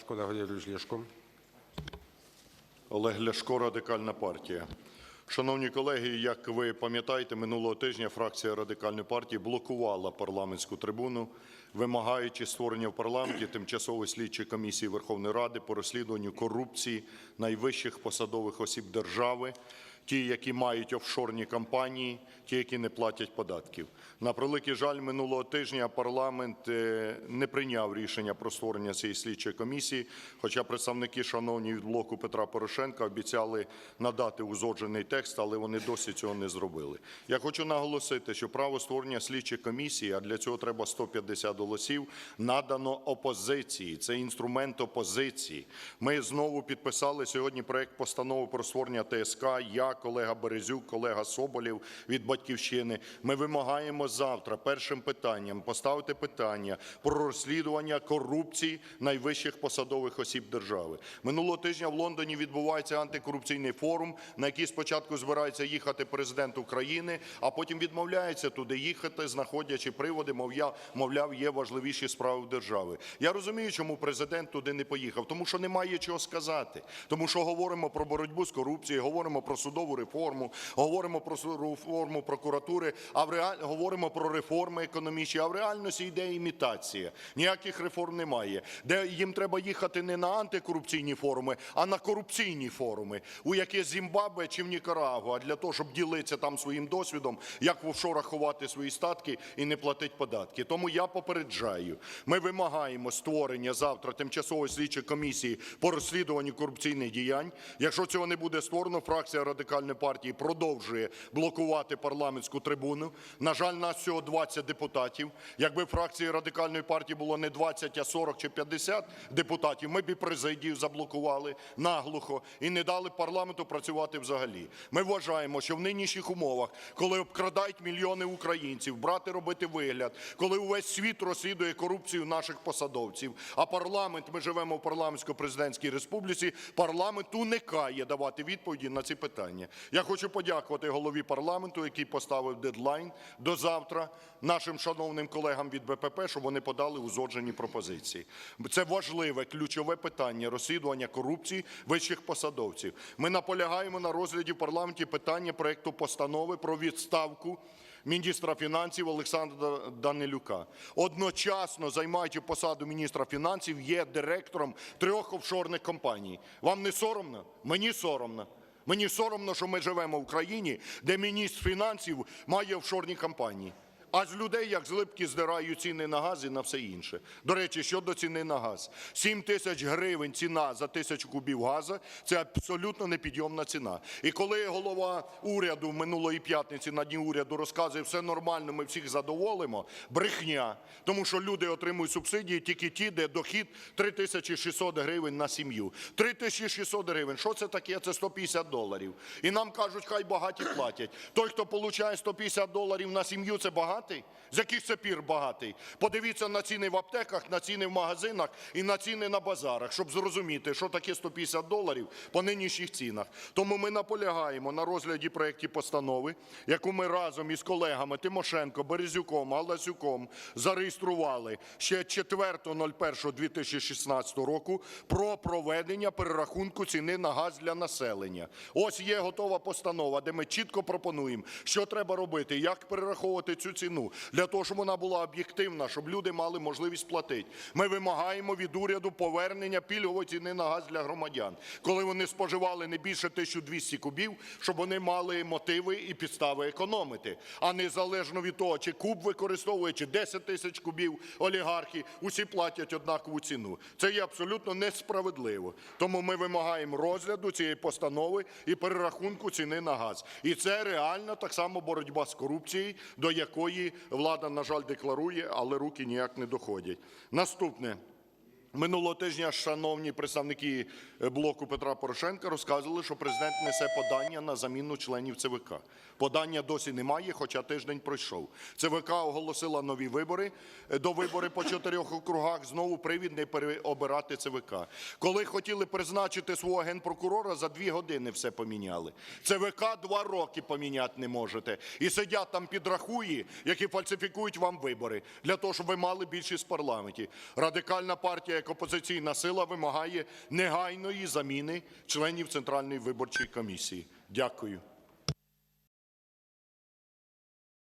ласка, Олег Валерійович Ляшко. Олег Ляшко, Радикальна партія. Шановні колеги, як ви пам'ятаєте, минулого тижня фракція Радикальної партії блокувала парламентську трибуну, вимагаючи створення в парламенті тимчасової слідчої комісії Верховної Ради по розслідуванню корупції найвищих посадових осіб держави, ті, які мають офшорні компанії, ті, які не платять податків. На превеликий жаль, минулого тижня парламент е, не прийняв рішення про створення цієї слідчої комісії, хоча представники, шановні від блоку Петра Порошенка, обіцяли надати узгоджений текст, але вони досі цього не зробили. Я хочу наголосити, що право створення слідчої комісії, а для цього треба 150 голосів, надано опозиції. Це інструмент опозиції. Ми знову підписали сьогодні проект постанови про створення ТСК. Я, колега Березюк, колега Соболєв від Батьківщини. Ми вимагаємо завтра першим питанням поставити питання про розслідування корупції найвищих посадових осіб держави. Минулого тижня в Лондоні відбувається антикорупційний форум, на який спочатку збирається їхати президент України, а потім відмовляється туди їхати, знаходячи приводи, мов'я- мовляв, є важливіші справи в держави. Я розумію, чому президент туди не поїхав, тому що немає чого сказати, тому що говоримо про боротьбу з корупцією, говоримо про судову реформу, говоримо про реформу прокуратури, а в реаль... говоримо про реформи економічні, а в реальності йде імітація. Ніяких реформ немає. Де їм треба їхати не на антикорупційні форуми, а на корупційні форуми, у яких Зімбабве чи в Нікарагуа, для того, щоб ділитися там своїм досвідом, як в офшорах ховати свої статки і не платити податки. Тому я попереджаю, ми вимагаємо створення завтра тимчасової слідчої комісії по розслідуванню корупційних діянь. Якщо цього не буде створено, фракція радикальної партії продовжує блокувати парламентську трибуну. На жаль, нас всього 20 депутатів. Якби фракції радикальної партії було не 20, а 40 чи 50 депутатів, ми б і президію заблокували наглухо і не дали парламенту працювати взагалі. Ми вважаємо, що в нинішніх умовах, коли обкрадають мільйони українців, брати робити вигляд, коли увесь світ розслідує корупцію наших посадовців, а парламент, ми живемо в парламентсько-президентській республіці, парламент уникає давати відповіді на ці питання. Я хочу подякувати голові парламенту, який поставив дедлайн до завтра нашим шановним колегам від БПП, щоб вони подали узгоджені пропозиції. Це важливе ключове питання розслідування корупції вищих посадовців. Ми наполягаємо на розгляді в парламенті питання проекту постанови про відставку міністра фінансів Олександра Данилюка. Одночасно, займаючи посаду міністра фінансів, є директором трьох офшорних компаній. Вам не соромно? Мені соромно. Мені соромно, що ми живемо в країні, де міністр фінансів має офшорні компанії. А з людей, як з липки, здирають ціни на газ і на все інше. До речі, щодо ціни на газ. 7 тисяч гривень ціна за тисячу кубів газу – це абсолютно непідйомна ціна. І коли голова уряду минулої п'ятниці на дні уряду розказує, все нормально, ми всіх задоволимо, брехня. Тому що люди отримують субсидії тільки ті, де дохід 3600 гривень на сім'ю. 3600 гривень, що це таке? Це 150 доларів. І нам кажуть, хай багаті платять. Той, хто отримує 150 доларів на сім'ю, це багатий? З яких це пір багатий? Подивіться на ціни в аптеках, на ціни в магазинах і на ціни на базарах, щоб зрозуміти, що таке 150 доларів по нинішніх цінах. Тому ми наполягаємо на розгляді проєкті постанови, яку ми разом із колегами Тимошенко, Березюком, Галасюком зареєстрували ще 4.01.2016 року про проведення перерахунку ціни на газ для населення. Ось є готова постанова, де ми чітко пропонуємо, що треба робити, як перераховувати цю ціну, для того, щоб вона була об'єктивна, щоб люди мали можливість платити. Ми вимагаємо від уряду повернення пільгової ціни на газ для громадян, коли вони споживали не більше 1200 кубів, щоб вони мали мотиви і підстави економити, а незалежно від того, чи куб використовує, чи 10 тисяч кубів олігархи, усі платять однакову ціну. Це є абсолютно несправедливо. Тому ми вимагаємо розгляду цієї постанови і перерахунку ціни на газ. І це реально так само боротьба з корупцією, до якої влада, на жаль, декларує, але руки ніяк не доходять. Наступне. Минулого тижня шановні представники е, блоку Петра Порошенка розказували, що президент несе подання на заміну членів ЦВК. Подання досі немає, хоча тиждень пройшов. ЦВК оголосила нові вибори. Е, До вибори по чотирьох округах знову привід не переобирати ЦВК. Коли хотіли призначити свого генпрокурора, за дві години все поміняли. ЦВК два роки поміняти не можете. І сидять там підрахуї, які фальсифікують вам вибори, для того, щоб ви мали більшість в парламенті. Радикальна партія, як опозиційна сила вимагає негайної заміни членів Центральної виборчої комісії. Дякую.